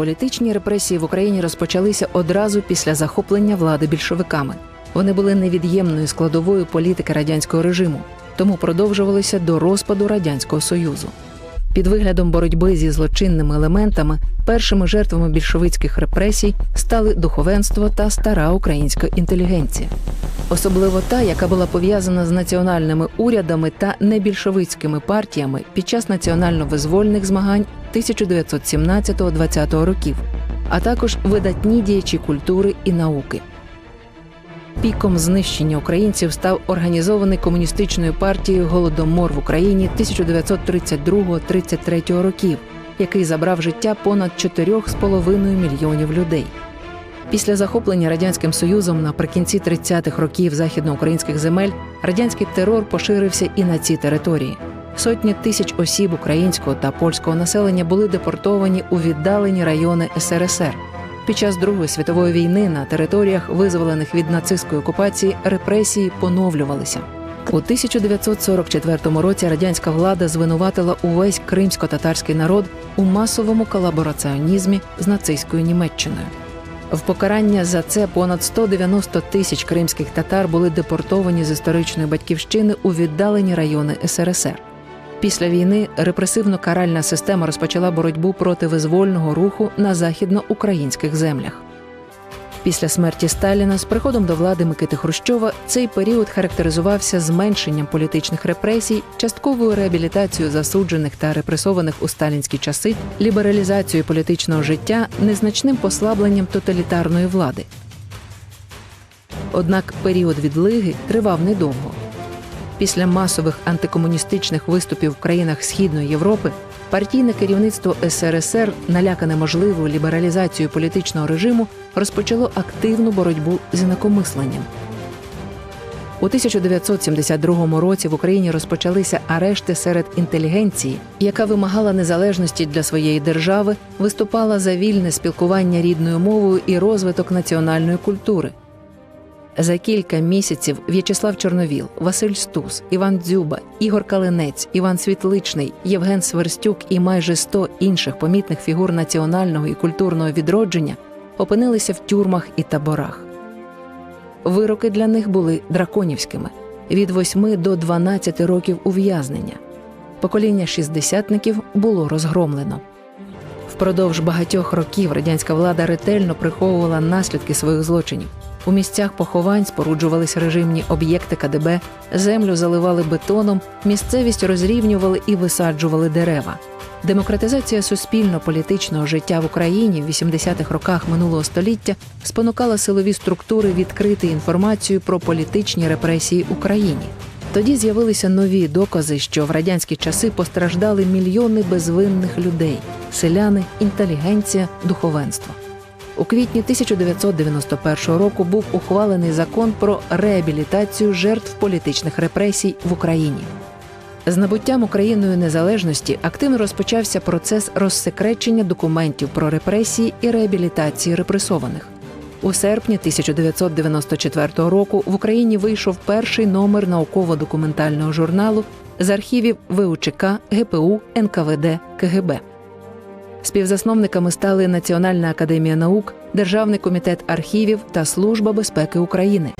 Політичні репресії в Україні розпочалися одразу після захоплення влади більшовиками. Вони були невід'ємною складовою політики радянського режиму, тому продовжувалися до розпаду радянського союзу. Під виглядом боротьби зі злочинними елементами першими жертвами більшовицьких репресій стали духовенство та стара українська інтелігенція, особливо та, яка була пов'язана з національними урядами та небільшовицькими партіями під час національно-визвольних змагань 1917-20 років, а також видатні діячі культури і науки. Піком знищення українців став організований комуністичною партією Голодомор в Україні 1932-33 років, який забрав життя понад 4,5 мільйонів людей. Після захоплення радянським союзом наприкінці 30-х років західноукраїнських земель радянський терор поширився і на ці території. Сотні тисяч осіб українського та польського населення були депортовані у віддалені райони СРСР. Під час Другої світової війни на територіях, визволених від нацистської окупації, репресії поновлювалися. У 1944 році радянська влада звинуватила увесь кримсько-татарський народ у масовому колабораціонізмі з нацистською Німеччиною. В покарання за це понад 190 тисяч кримських татар були депортовані з історичної батьківщини у віддалені райони СРСР. Після війни репресивно-каральна система розпочала боротьбу проти визвольного руху на західноукраїнських землях. Після смерті Сталіна з приходом до влади Микити Хрущова цей період характеризувався зменшенням політичних репресій, частковою реабілітацією засуджених та репресованих у сталінські часи, лібералізацією політичного життя, незначним послабленням тоталітарної влади. Однак період відлиги тривав недовго. Після масових антикомуністичних виступів в країнах Східної Європи партійне керівництво СРСР, налякане можливою лібералізацією політичного режиму, розпочало активну боротьбу з інакомисленням. У 1972 році в Україні розпочалися арешти серед інтелігенції, яка вимагала незалежності для своєї держави, виступала за вільне спілкування рідною мовою і розвиток національної культури. За кілька місяців В'ячеслав Чорновіл, Василь Стус, Іван Дзюба, Ігор Калинець, Іван Світличний, Євген Сверстюк і майже 100 інших помітних фігур національного і культурного відродження опинилися в тюрмах і таборах. Вироки для них були драконівськими від 8 до 12 років ув'язнення. Покоління шістдесятників було розгромлено. Впродовж багатьох років радянська влада ретельно приховувала наслідки своїх злочинів. У місцях поховань споруджувались режимні об'єкти КДБ, землю заливали бетоном, місцевість розрівнювали і висаджували дерева. Демократизація суспільно-політичного життя в Україні в 80-х роках минулого століття спонукала силові структури відкрити інформацію про політичні репресії в Україні. Тоді з'явилися нові докази, що в радянські часи постраждали мільйони безвинних людей селяни, інтелігенція, духовенство. У квітні 1991 року був ухвалений закон про реабілітацію жертв політичних репресій в Україні. З набуттям Україною незалежності активно розпочався процес розсекречення документів про репресії і реабілітації репресованих. У серпні 1994 року в Україні вийшов перший номер науково-документального журналу з архівів ВУЧК, ГПУ, НКВД, КГБ. Співзасновниками стали Національна академія наук, Державний комітет архівів та Служба безпеки України.